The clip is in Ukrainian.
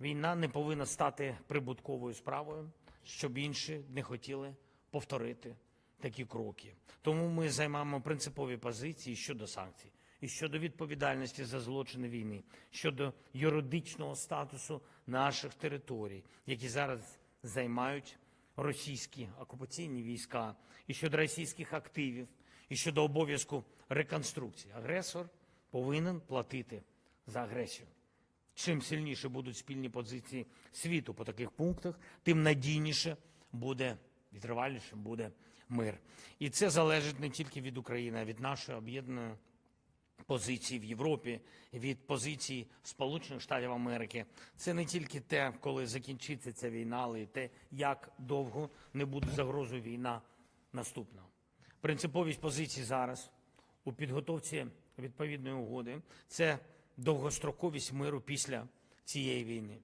Війна не повинна стати прибутковою справою, щоб інші не хотіли повторити такі кроки. Тому ми займаємо принципові позиції щодо санкцій і щодо відповідальності за злочини війни, щодо юридичного статусу наших територій, які зараз займають російські окупаційні війська, і щодо російських активів, і щодо обов'язку реконструкції. Агресор повинен платити за агресію. Чим сильніше будуть спільні позиції світу по таких пунктах, тим надійніше буде відривалішим буде мир. І це залежить не тільки від України, а від нашої об'єднаної позиції в Європі, від позиції Сполучених Штатів Америки. Це не тільки те, коли закінчиться ця війна, але й те, як довго не буде загрозою війна наступна. Принциповість позиції зараз у підготовці відповідної угоди це довгостроковість миру після цієї війни.